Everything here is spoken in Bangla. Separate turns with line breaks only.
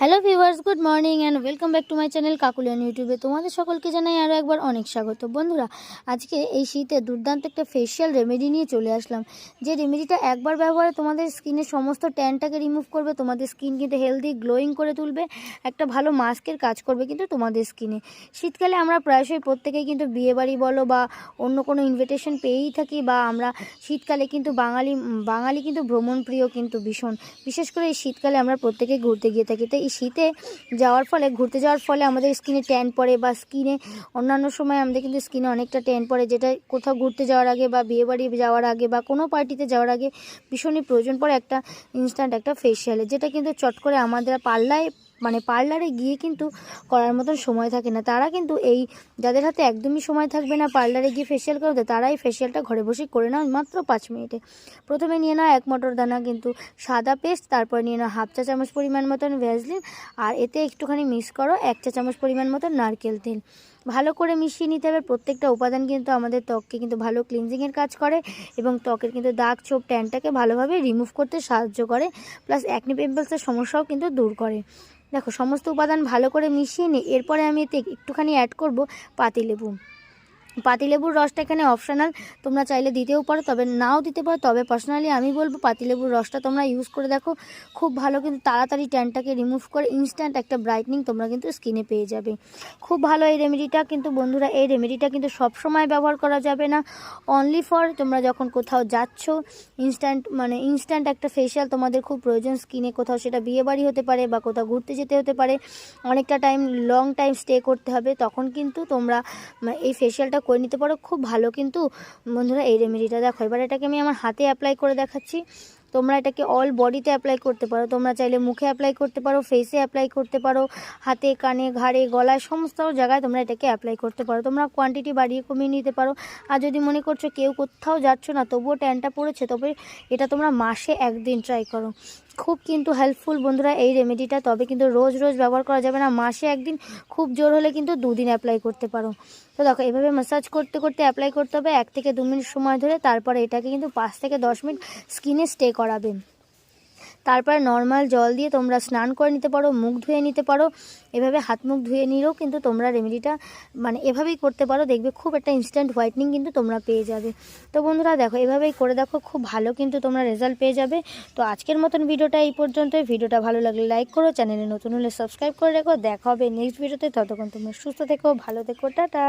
Hello viewers good morning and welcome back to my channel কাকুলিয়ান ইউটিউবে তোমাদের সকলকে জানাই আরও একবার অনেক স্বাগত। বন্ধুরা, আজকে এই শীতে দুর্দান্ত একটা ফেশিয়াল রেমেডি নিয়ে চলে আসলাম। যে রেমেডিটা একবার ব্যবহারে তোমাদের স্কিনের সমস্ত ট্যানটাকে রিমুভ করবে, তোমাদের স্কিন কিন্তু হেলদি গ্লোয়িং করে তুলবে, একটা ভালো মাস্কের কাজ করবে কিন্তু তোমাদের স্কিনে শীতকালে আমরা প্রায়শই প্রত্যেকেই কিন্তু বিয়েবাড়ি বলো বা অন্য কোনো ইনভিটেশন পেয়েই থাকি বা আমরা শীতকালে কিন্তু বাঙালি বাঙালি কিন্তু ভ্রমণ প্রিয় কিন্তু ভীষণ। বিশেষ করে এই শীতকালে আমরা প্রত্যেকেই ঘুরতে গিয়ে থাকি। তো এই শীতে যাওয়ার ফলে, ঘুরতে যাওয়ার ফলে আমাদের স্কিনে ট্যান পড়ে বা স্কিনে অন্যান্য সময় আমাদের কিন্তু স্কিনে অনেকটা ট্যান পড়ে, যেটা কোথাও ঘুরতে যাওয়ার আগে বা বিয়েবাড়ি যাওয়ার আগে বা কোনো পার্টিতে যাওয়ার আগে ভীষণই প্রয়োজন পড়ে একটা ইনস্ট্যান্ট একটা ফেসিয়ালের যেটা কিন্তু চট করে আমাদের পাল্লায় মানে পার্লারে গিয়ে কিন্তু করার মতন সময় থাকে না। তারা কিন্তু এই যাদের হাতে একদমই সময় থাকবে না পার্লারে গিয়ে ফেসিয়াল করতে তারা এই ফেশিয়ালটা ঘরে বসে করে নাও মাত্র পাঁচ মিনিটে। প্রথমে নিয়ে নাও এক মটর দানা কিন্তু সাদা পেস্ট তারপর নিয়ে নাও হাফ চা চামচ পরিমাণ মতন ভ্যাসলিন আর এতে একটুখানি মিক্স করো এক চা চামচ পরিমাণ মতন নারকেল তেল। ভালো করে মিশিয়ে নিতে হবে, প্রত্যেকটা উপাদান কিন্তু আমাদের ত্বককে কিন্তু ভালো ক্লিনজিংয়ের কাজ করে এবং ত্বকের কিন্তু দাগ ছোপ ট্যানটাকে ভালোভাবে রিমুভ করতে সাহায্য করে প্লাস অ্যাকনি পিম্পলসের সমস্যাও কিন্তু দূর করে। দেখো সমস্ত উপাদান ভালো করে মিশিয়ে নিই এরপরে আমি এতে একটুখানি অ্যাড করব পাতিলেবু। পাতিলেবুর রসটা এখানে অপশনাল তোমরা চাইলে দিতেও পারো, তবে নাও দিতে পারো। তবে পার্সোনালি আমি বলব পাতিলেবুর রসটা তোমরা ইউজ করে দেখো। খুব ভালো কিন্তু তাড়াতাড়ি ট্যানটাকে রিমুভ করে ইনস্ট্যান্ট একটা ব্রাইটনিং তোমরা কিন্তু স্কিনে পেয়ে যাবে। খুব ভালো এই রেমেডিটা কিন্তু বন্ধুরা, এই রেমেডিটা কিন্তু সব সময় ব্যবহার করা যাবে না। অনলি ফর তোমরা যখন কোথাও যাচ্ছ ইনস্ট্যান্ট মানে ইনস্ট্যান্ট একটা ফেশিয়াল তোমাদের খুব প্রয়োজন স্কিনে কোথাও সেটা বিয়ে বাড়ি হতে পারে বা কোথাও ঘুরতে যেতে হতে পারে। অনেকটা টাইম লং টাইম স্টে করতে হবে। তখন কিন্তু তোমরা এই ফেশিয়ালটা করে নিতে পারো, খুব ভালো। কিন্তু বন্ধুরা, এই রেমেডিটা দেখো, এবার এটাকে আমি আমার হাতে অ্যাপ্লাই করে দেখাচ্ছি। তোমরা এটাকে অল বডিতে অ্যাপ্লাই করতে পারো। তোমরা চাইলে মুখে অ্যাপ্লাই করতে পারো ফেসে অ্যাপ্লাই করতে পারো, হাতে, কানে, ঘাড়ে, গলায়, সমস্ত জায়গায় তোমরা এটাকে অ্যাপ্লাই করতে পারো। তোমরা কোয়ান্টিটি বাড়িয়ে কমিয়ে নিতে পারো। আর যদি মনে করছ কেউ কোথাও যাচ্ছ না, তবুও ট্যানটা পড়েছে, তবে এটা তোমরা মাসে একদিন ট্রাই করো। খুব কিন্তু হেল্পফুল বন্ধুরা এই রেমেডিটা তবে কিন্তু রোজ রোজ ব্যবহার করা যাবে না। মাসে একদিন খুব জোর হলে কিন্তু দুদিন অ্যাপ্লাই করতে পারো। তো দেখো, এভাবে ম্যাসাজ করতে করতে অ্যাপ্লাই করতে হবে। এক থেকে দু মিনিট সময় ধরে তারপরে এটাকে কিন্তু পাঁচ থেকে দশ মিনিট স্কিনে স্টে করাবে। তারপরে নর্মাল জল দিয়ে তোমরা স্নান করে নিতে পারো, মুখ ধুয়ে নিতে পারো। এভাবে হাত মুখ ধুয়ে নিলেও কিন্তু তোমরা রেমেডিটা মানে এভাবেই করতে পারো। দেখবে খুব একটা ইনস্ট্যান্ট হোয়াইটনিং কিন্তু তোমরা পেয়ে যাবে। তো বন্ধুরা দেখো, এভাবেই করে দেখো, খুব ভালো কিন্তু তোমরা রেজাল্ট পেয়ে যাবে। তো আজকের মতন ভিডিওটা এই পর্যন্তই। ভিডিওটা ভালো লাগলে লাইক করো চ্যানেলে নতুন হলে সাবস্ক্রাইব করে রেখো। দেখা হবে নেক্সট ভিডিওতে ততক্ষণ তোমরা সুস্থ থেকো, ভালো থেকো, টাটা।